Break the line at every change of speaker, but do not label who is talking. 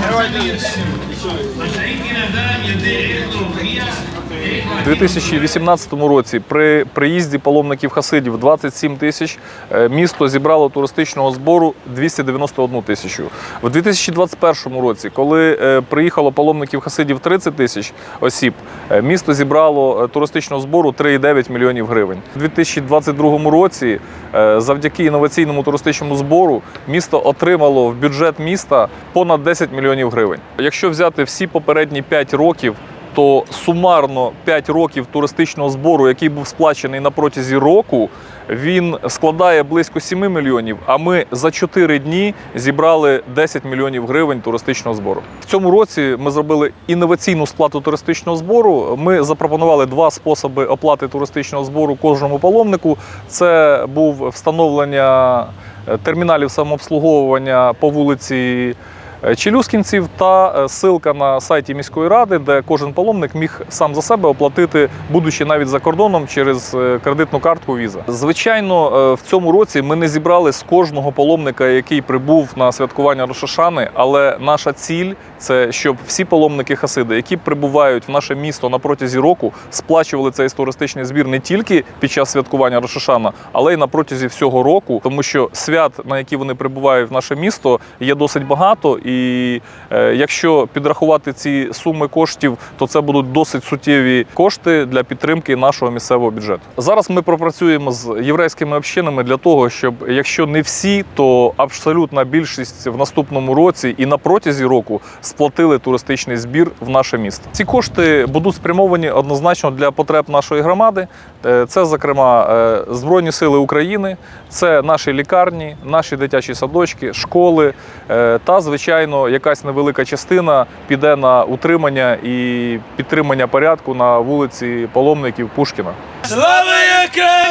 Давай, давай. У 2018 році при приїзді паломників хасидів 27 тисяч е, місто зібрало туристичного збору 291 тисячу. В 2021 році, коли е, приїхало паломників хасидів 30 тисяч осіб, е, місто зібрало туристичного збору 3,9 мільйонів гривень. У 2022 році, завдяки інноваційному туристичному збору, місто отримало в бюджет міста понад 10 мільйонів гривень. Якщо взяти всі попередні 5 років, то сумарно 5 років туристичного збору, який був сплачений на протязі року, він складає близько 7 мільйонів. А ми за 4 дні зібрали 10 мільйонів гривень туристичного збору. В цьому році ми зробили інноваційну сплату туристичного збору. Ми запропонували два способи оплати туристичного збору кожному паломнику. Це був встановлення терміналів самообслуговування по вулиці. Е, Челюскінців та е, ссылка на сайті міської ради, де кожен паломник міг сам за себе оплатити, будучи навіть за кордоном через е, кредитну картку Віза. Звичайно, в цьому році ми не зібрали з кожного паломника, який прибув на святкування Рошашани, але наша ціль це щоб всі паломники Хасиди, які прибувають в наше місто на протязі року, сплачували цей туристичний збір не тільки під час святкування Рошашана, але й на протязі всього року, тому що свят, на які вони прибувають в наше місто, є досить багато. І е, якщо підрахувати ці суми коштів, то це будуть досить суттєві кошти для підтримки нашого місцевого бюджету. Зараз ми пропрацюємо з єврейськими общинами для того, щоб якщо не всі, то абсолютна більшість в наступному році і на протязі року сплатили туристичний збір в наше місто. Ці кошти будуть спрямовані однозначно для потреб нашої громади. Е, Це, зокрема, е, Збройні Сили України, це наші лікарні, наші дитячі садочки, школи та, звичайно, звичайно, якась невелика частина піде на утримання і підтримання порядку на вулиці паломників Пушкіна.
Слава Україні!